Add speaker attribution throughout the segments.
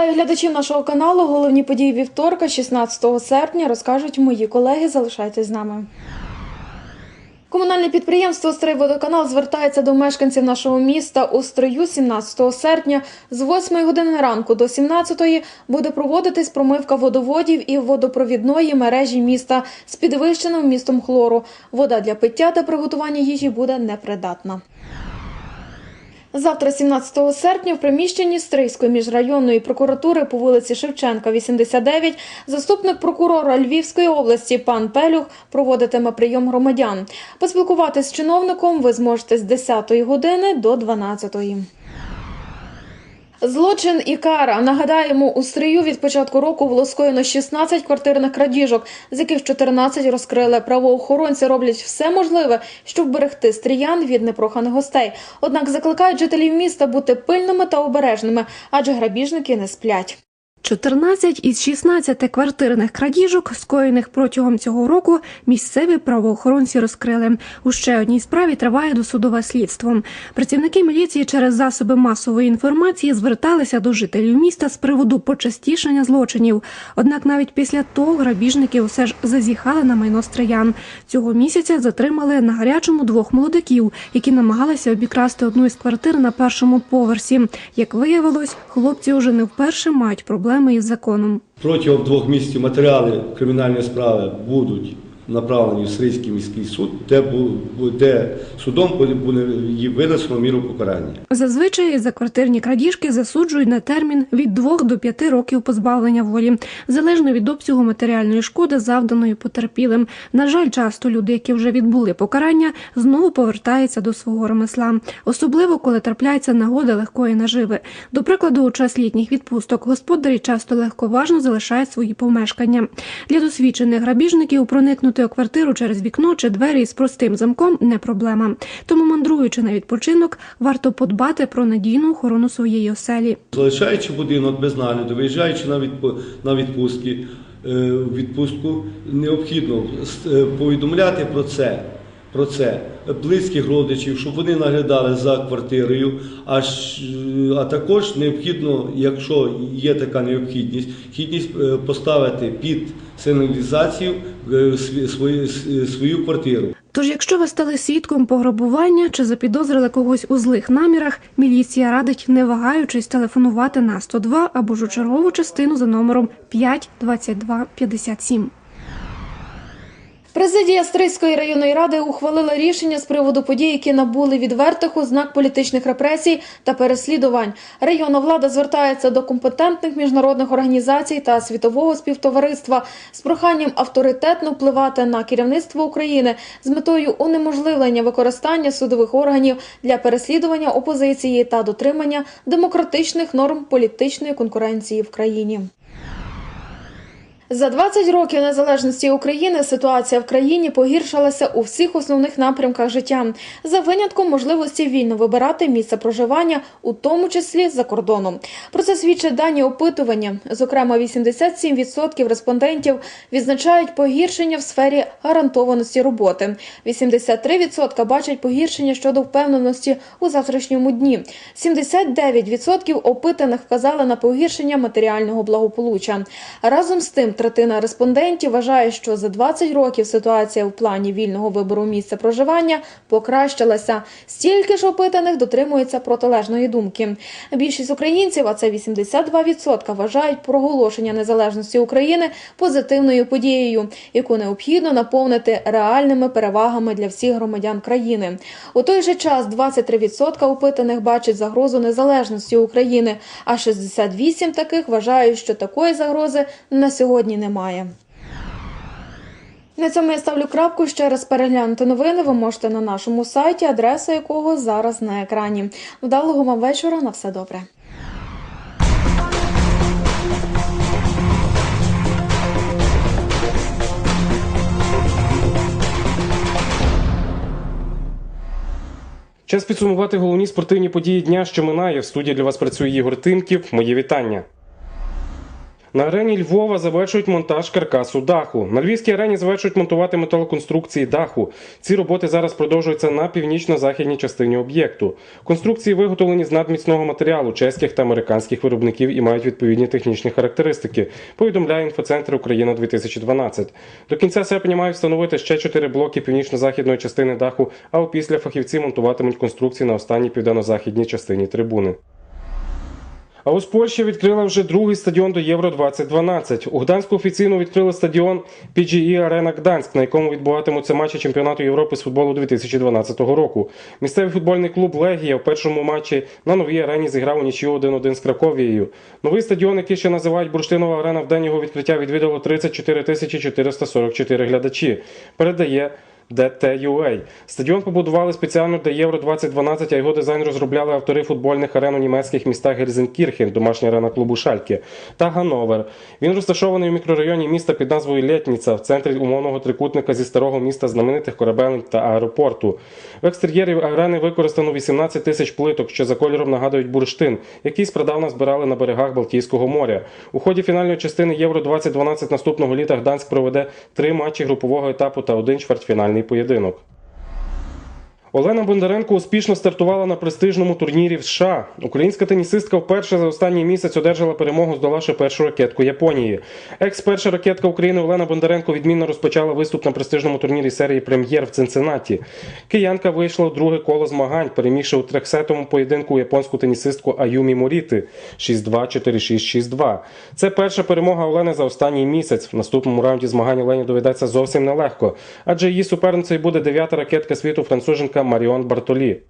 Speaker 1: Вітаю глядачів нашого каналу. Головні події вівторка, 16 серпня, розкажуть мої колеги. Залишайтесь з нами. Комунальне підприємство «Стрийводоканал» звертається до мешканців нашого міста у Стрию 17 серпня з 8 години ранку до 17 буде проводитись промивка водоводів і водопровідної мережі міста з підвищеним вмістом хлору. Вода для пиття та приготування їжі буде непридатна. Завтра, 17 серпня, в приміщенні Стрийської міжрайонної прокуратури по вулиці Шевченка, 89, заступник прокурора Львівської області пан Пелюх проводитиме прийом громадян. Поспілкуватись з чиновником ви зможете з 10 години до 12. Злочин і кара. Нагадаємо, у Стрию від початку року було скоєно 16 квартирних крадіжок, з яких 14 розкрили. Правоохоронці роблять все можливе, щоб берегти стріян від непроханих гостей. Однак закликають жителів міста бути пильними та обережними, адже грабіжники не сплять.
Speaker 2: 14 із 16 квартирних крадіжок, скоєних протягом цього року, місцеві правоохоронці розкрили. У ще одній справі триває досудове слідство. Працівники міліції через засоби масової інформації зверталися до жителів міста з приводу почастішення злочинів. Однак навіть після того грабіжники усе ж зазіхали на майно стриян. Цього місяця затримали на гарячому двох молодиків, які намагалися обікрасти одну із квартир на першому поверсі. Як виявилось, хлопці уже не вперше мають проблеми із законом.
Speaker 3: Протягом двох місяців матеріали кримінальної справи будуть направлені в Сирійський міський суд, де, де судом буде винесено міру покарання.
Speaker 2: Зазвичай за квартирні крадіжки засуджують на термін від 2 до 5 років позбавлення волі, залежно від обсягу матеріальної шкоди, завданої потерпілим. На жаль, часто люди, які вже відбули покарання, знову повертаються до свого ремесла, особливо коли трапляється нагода легкої наживи. До прикладу, у час літніх відпусток господарі часто легковажно залишають свої помешкання. Для досвідчених грабіжників проникнути у квартиру через вікно чи двері з простим замком не проблема. Тому, мандруючи на відпочинок, варто подбати про надійну охорону своєї оселі.
Speaker 3: Залишаючи будинок без нагляду, виїжджаючи на, відпу- на відпустки, е, відпустку, необхідно е, повідомляти про це. Про це близьких родичів, щоб вони наглядали за квартирою, а, е, а також необхідно, якщо є така необхідність, хідність поставити під сигналізацію в сві- свою, свою квартиру.
Speaker 2: Тож, якщо ви стали свідком пограбування чи запідозрили когось у злих намірах, міліція радить, не вагаючись, телефонувати на 102 або ж у чергову частину за номером 5 22 57.
Speaker 1: Президія Стрийської районної ради ухвалила рішення з приводу подій, які набули відвертих ознак політичних репресій та переслідувань. Районна влада звертається до компетентних міжнародних організацій та світового співтовариства з проханням авторитетно впливати на керівництво України з метою унеможливлення використання судових органів для переслідування опозиції та дотримання демократичних норм політичної конкуренції в країні. За 20 років незалежності України ситуація в країні погіршилася у всіх основних напрямках життя, за винятком можливості вільно вибирати місце проживання, у тому числі за кордоном. Про це свідчать дані опитування. Зокрема, 87% респондентів відзначають погіршення в сфері гарантованості роботи. 83% бачать погіршення щодо впевненості у завтрашньому дні. 79% опитаних вказали на погіршення матеріального благополуччя. Разом з тим, третина респондентів вважає, що за 20 років ситуація в плані вільного вибору місця проживання покращилася. Стільки ж опитаних дотримується протилежної думки. Більшість українців, а це 82%, вважають проголошення незалежності України позитивною подією, яку необхідно наповнити реальними перевагами для всіх громадян країни. У той же час 23% опитаних бачать загрозу незалежності України, а 68 таких вважають, що такої загрози на сьогодні немає. На цьому я ставлю крапку. Ще раз переглянути новини ви можете на нашому сайті, адреса якого зараз на екрані. Вдалого вам вечора. На все добре.
Speaker 4: Час підсумувати головні спортивні події дня, що минає. В студії для вас працює Ігор Тимків. Мої вітання. На арені Львова завершують монтаж каркасу даху. На львівській арені завершують монтувати металоконструкції даху. Ці роботи зараз продовжуються на північно-західній частині об'єкту. Конструкції виготовлені з надміцного матеріалу чеських та американських виробників і мають відповідні технічні характеристики. Повідомляє інфоцентр Україна 2012. До кінця серпня мають встановити ще чотири блоки північно-західної частини даху, а опісля фахівці монтуватимуть конструкції на останній південно-західній частині трибуни. А ось Польща відкрила вже другий стадіон до Євро 2012. У Гданську офіційно відкрили стадіон PGE Arena Гданськ, на якому відбуватимуться матчі чемпіонату Європи з футболу 2012 року. Місцевий футбольний клуб Легія в першому матчі на новій арені зіграв у нічию 1-1 з Краковією. Новий стадіон, який ще називають Бурштинова арена, в день його відкриття відвідало 34 тисячі 444 глядачі. Передає DTUA. Стадіон побудували спеціально для Євро 2012, а його дизайн розробляли автори футбольних арен у німецьких містах Гельзенкірхен, домашня арена клубу Шальке, та Ганновер. Він розташований у мікрорайоні міста під назвою Лєтніца, в центрі умовного трикутника зі старого міста знаменитих корабелень та аеропорту. В екстер'єрі арени використано 18 тисяч плиток, що за кольором нагадують бурштин, який спрадавна збирали на берегах Балтійського моря. У ході фінальної частини Євро 2012 наступного літа Гданськ проведе три матчі групового етапу та один чвертьфінальний поєдинок. Олена Бондаренко успішно стартувала на престижному турнірі в США. Українська тенісистка вперше за останній місяць одержала перемогу, здолавши першу ракетку Японії. Екс-перша ракетка України Олена Бондаренко відмінно розпочала виступ на престижному турнірі серії прем'єр в Цинциннаті. Киянка вийшла у друге коло змагань, перемігши у трехсетовому поєдинку японську тенісистку Аюмі Моріти 6-2, 4-6, 6-2. Це перша перемога Олени за останній місяць. В наступному раунді змагань Олені доведеться зовсім нелегко, адже її суперницею буде дев'ята ракетка світу француженка Маріон Бартолі.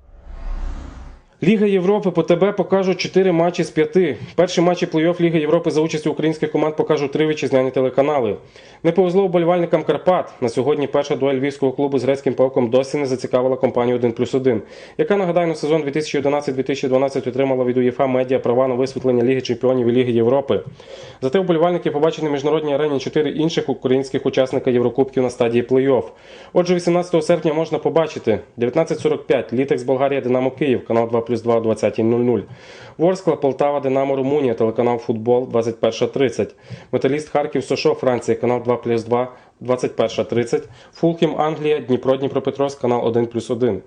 Speaker 4: Ліга Європи по ТБ покажуть 4 матчі з 5. Перші матчі плей-офф Ліги Європи за участю українських команд покажуть три вітчизняні телеканали. Не повезло вболівальникам Карпат. На сьогодні перша дуель львівського клубу з грецьким павком досі не зацікавила компанію 1 плюс 1, яка нагадаю на сезон 2011-2012 отримала від УЄФА медіа права на висвітлення Ліги Чемпіонів і Ліги Європи. Зате вболівальники побачили на міжнародній арені чотири інших українських учасника Єврокубків на стадії плей-офф. Отже, 18 серпня можна побачити 19.45 Літекс Болгарія Динамо Київ, канал 2 плюс 2 о 20.00. Ворскла Полтава Динамо Румунія, телеканал Футбол 21.30. Металіст Харків Сошо Франція, канал 2 плюс 2 21.30. Фулхім Англія, Дніпро Дніпропетровськ, канал 1 плюс 1.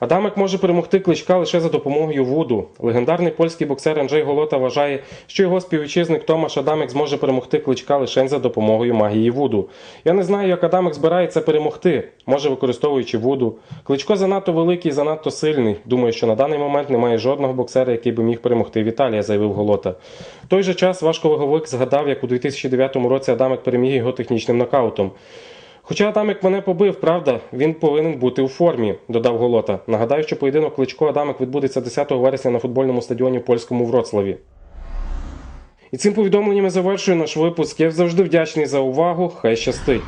Speaker 4: Адамик може перемогти кличка лише за допомогою вуду. Легендарний польський боксер Анджей Голота вважає, що його співвітчизник Томаш Адамик зможе перемогти кличка лише за допомогою магії вуду. Я не знаю, як Адамик збирається перемогти, може використовуючи вуду. Кличко занадто великий, і занадто сильний. Думаю, що на даний момент немає жодного боксера, який би міг перемогти Віталія, заявив Голота. В той же час важковаговик згадав, як у 2009 році Адамик переміг його технічним нокаутом. Хоча Адамик мене побив, правда, він повинен бути у формі, додав Голота. Нагадаю, що поєдинок Кличко Адамик відбудеться 10 вересня на футбольному стадіоні польському Вроцлаві. І цим повідомленням я завершую наш випуск. Я завжди вдячний за увагу. Хай щастить.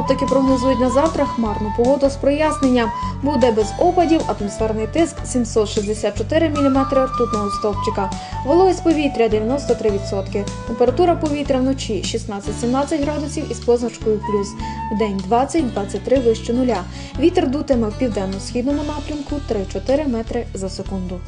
Speaker 1: Синоптики прогнозують на завтра хмарну погоду з проясненням. Буде без опадів, атмосферний тиск 764 мм ртутного стовпчика. Вологість повітря 93%. Температура повітря вночі 16-17 градусів із позначкою плюс. Вдень 20-23 вище нуля. Вітер дутиме в південно-східному напрямку 3-4 метри за секунду.